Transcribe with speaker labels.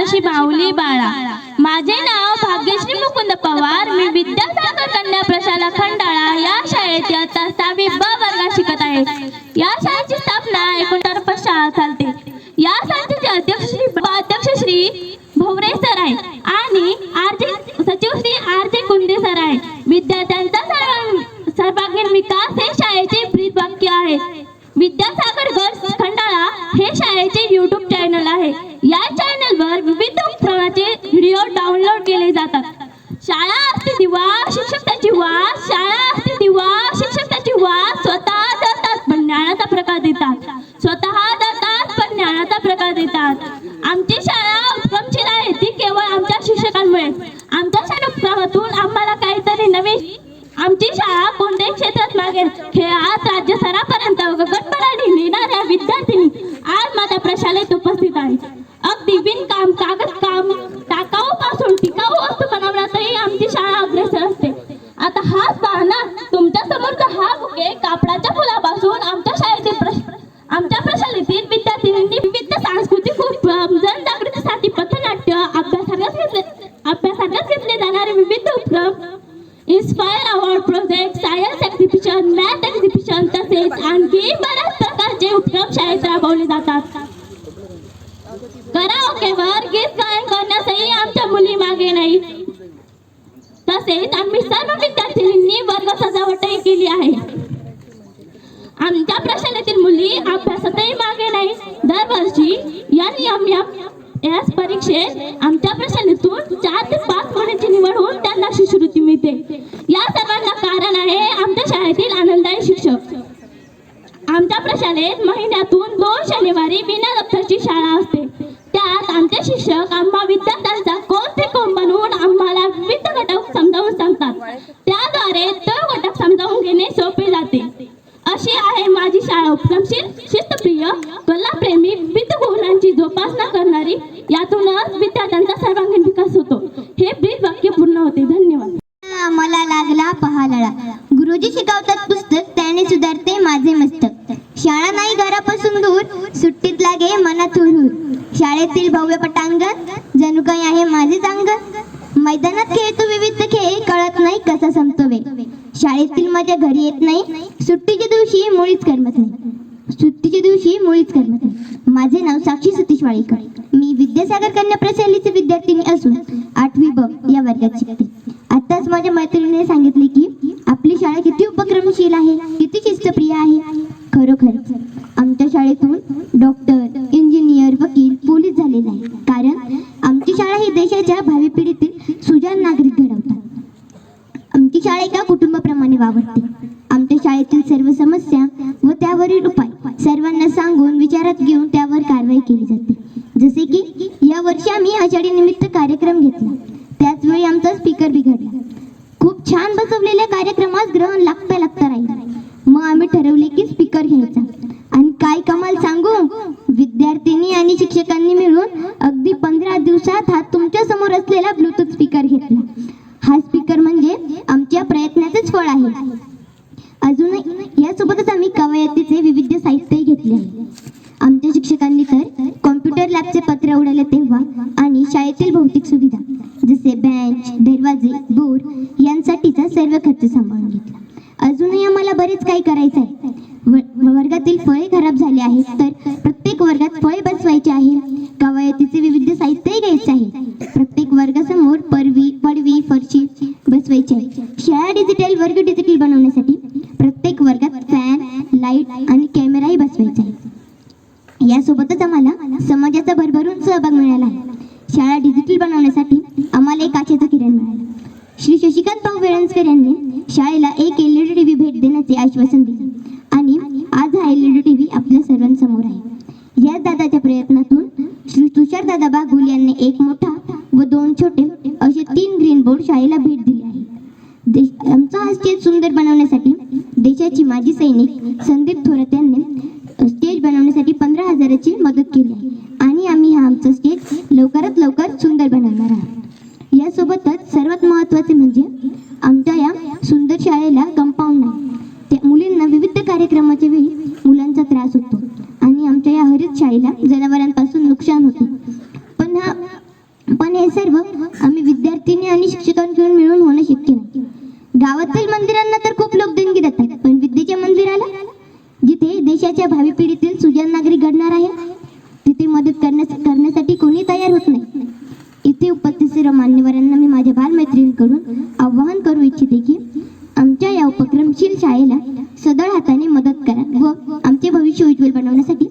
Speaker 1: जशी माऊली बाळा. माझे नाव भाग्यश्री मुकुंद पवार. मी विद्यासागर कन्या प्रशाला खंडाळा. या शाळेत इयत्ता सहावी ब वर्गात शिकत आहे. या शाळेची स्थापना एकोणतर्फे शाळा चालते या शाळेचे अध्यक्ष श्री अध्यक्ष श्री भोवरे सर आहे आणि आर्थिक सचिव श्री आर जे सर आहे. विद्यार्थ्यांचा सर्व सर्वांगीण विकास हे शाळेचे ब्रीद वाक्य आहे. विद्यासागर गर्ल्स खंडाळा हे शाळेचे युट्यूब चॅनल आहे. या व्हिडिओ डाउनलोड केले जातात. शाळा असते दिवा शिक्षक त्याची वास शाळा असते दिवा शिक्षक त्याची वास स्वतः जातात पण ज्ञानाचा प्रकार देतात. स्वतः जातात पण ज्ञानाचा प्रकार देतात. आमची शाळा उत्तमशील आहे ती केवळ आमच्या शिक्षकांमुळे. आमच्या शाळा आम्हाला काहीतरी नवीन. आमची शाळा कोणत्याही क्षेत्रात मागेल. खेळात राज्य स्तरापर्यंत गगनभराने नेणाऱ्या विद्यार्थिनी आज माझ्या प्रशालेत उपस्थित आहेत. अगदी विणकाम कागद काम टाकाऊ पासून टिकाऊ वस्तू बनवण्यातही आमची शाळा अग्रेसर असते आता हाच पहा ना तुमच्या समोरचा हा बुके कापडाच्या फुलापासून आमच्या शाळेतील प्रश- आमच्या प्रशालेतील विद्यार्थिनींनी विविध सांस्कृतिक उपक्रम जनजागृतीसाठी पथनाट्य अभ्यासातच घेतले अभ्यासातच घेतले जाणारे विविध उपक्रम inspire award project science exhibition exhibition तसेच आणखी बऱ्याच प्रकारचे उपक्रम शाळेत राबवले जातात कराओकेवर गीत गायन करण्यासही आमच्या मुली मागे नाही तसेच आम्ही सर्व विद्यार्थिनींनी वर्ग सजावटही केली आहे आमच्या प्रशालेतील मुली अभ्यासातही मागे नाही दरवर्षी एन एम नियम याच परीक्षेत आमच्या प्रशालेतून चार ते पाच मुलींची निवड होऊन त्यांना शिष्यवृत्ती मिळते. या सर्वांना कारण आहे आमच्या शाळेतील आनंददायी शिक्षक. आमच्या प्रशालेत महिन्यातून दोन शनिवारी बिना दप्तरची शाळा असते. त्यात आमचे शिक्षक आम्हा विद्यार्थ्यांचा कोण ते कोण बनवून आम्हाला विविध घटक समजावून सांगतात त्याद्वारे तो घटक समजावून घेणे सोपे जाते अशी आहे माझी शाळा उपक्रमशील शिस्तप्रिय कलाप्रेमी विविध गुणांची जोपासना करणारी यातूनच विद्यार्थ्यांचा सर्वांगीण विकास होतो. हे ब्रीद वाक्य पूर्ण होते. धन्यवाद.
Speaker 2: मला लागला पहालळा. गुरुजी शिकवतात पुस्तक त्याने सुधारते माझे मस्तक. शाळा नाही घरापासून दूर सुट्टीत लागे मनात हुरहुर शाळेतील भव्य पटांगण जणू काही आहे माझेच अंगण मैदानात खेळतो विविध खेळ कळत नाही कसा संपतो वेळ शाळेतील माझ्या घरी येत नाही सुट्टीच्या दिवशी मुळीच करमत नाही. सुट्टीच्या दिवशी मुळीच करमत माझे नाव साक्षी सतीश वाळेकर. मी विद्यासागर कन्या प्रशालेचे विद्यार्थिनी असून आठवी ब या वर्गात शिकते. आताच माझ्या मैत्रिणीने सांगितले की आपली शाळा किती उपक्रमशील आहे किती शिस्तप्रिय आहे. खरोखर आमच्या शाळेतून डॉक्टर इंजिनियर वकील पोलीस झालेले आहे कारण आमची शाळा ही देशाच्या भावी पिढीतील सुजान नागरिक घडवतात. आमची शाळा एका कुटुंबाप्रमाणे वावरते. आमच्या शाळेतील सर्व समस्या व त्यावरील उपाय विचारात घेऊन त्यावर कारवाई केली जाते. जसे की या वर्षी आम्ही आषाढी निमित्त कार्यक्रम घेतला. त्याच वेळी आमचा स्पीकर बिघडला. खूप छान बसवलेल्या कार्यक्रमास ग्रहण लागता लागता राहील. मग आम्ही ठरवले की स्पीकर घ्यायचा. आणि काय कमाल सांगू? विद्यार्थ्यांनी आणि शिक्षकांनी मिळून अगदी पंधरा दिवसात हा तुमच्यासमोर असलेला ब्लूटूथ स्पीकर घेतला. हा स्पीकर म्हणजे आमच्या प्रयत्नाचेच फळ आहे. अजूनही यासोबतच आम्ही कवयतीचे विविध साहित्यही घेतले आहे आमच्या शिक्षकांनी तर कॉम्प्युटर लॅबचे पत्र उडवले तेव्हा आणि शाळेतील भौतिक सुविधा जसे बेंच दरवाजे बोर यांसाठीचा सर्व खर्च सांभाळून घेतला. अजूनही आम्हाला बरेच काही करायचं आहे वर्गातील फळे खराब झाले आहेत तर प्रत्येक वर्गात फळे बसवायचे आहे कवायतीचे विविध साहित्यही घ्यायचे आहे प्रत्येक वर्गासमोर परवी पडवी फरशी बसवायची आहे शाळा डिजिटल वर्ग डिजिटल बनवण्यासाठी प्रत्येक वर्गात फॅन लाइट आणि कॅमेराही बसवायचा आहे. यासोबतच आम्हाला समाजाचा भरभरून सहभाग मिळाला आहे. शाळा डिजिटल बनवण्यासाठी आम्हाला एक काचेचं किरण मिळालं श्री शशिकांत भाऊ वेळंजकर यांनी शाळेला एक एल ई डी टीव्ही भेट देण्याचे आश्वासन दिले. आणि आज हा एल ई डी टीव्ही आपल्या सर्वांसमोर आहे. या दादाच्या प्रयत्नातून श्री तुषार दादा बागुल यांनी एक मोठा व दोन छोटे असे तीन ग्रीन बोर्ड शाळेला भेट दिली आहे. देश आमचा हा स्टेज सुंदर बनवण्यासाठी देशाची माजी सैनिक संदीप थोरात यांनी स्टेज बनवण्यासाठी पंधरा हजाराची मदत केली आहे. आणि आम्ही हा आमचा स्टेज लवकरात लवकर सुंदर बनवणार आहोत यासोबतच सर्वात महत्त्वाचे म्हणजे आमच्या या सुंदर शाळेला कंपाऊंड नाही त्या मुलींना विविध कार्यक्रमाच्या वेळी मुलांचा त्रास होतो. आणि आमच्या या हरित शाळेला जनावरांपासून नुकसान होते. पण हा हे सर्व आम्ही विद्यार्थिनी आणि शिक्षकांकडून मिळून होणं शक्य नाही. गावातील मंदिरांना तर खूप लोक देणगी देतात. पण विद्येच्या मंदिराला जिथे देशाच्या भावी पिढीतील सुजाण नागरिक घडणार आहे तिथे मदत करण्यास करण्यासाठी कोणी तयार होत नाही. इथे उपस्थित सर्व मान्यवरांना मी माझ्या बालमैत्रिणींकडून आवाहन करू इच्छिते की आमच्या या उपक्रमशील शाळेला सदळ हाताने मदत करा व आमचे भविष्य उज्ज्वल बनवण्यासाठी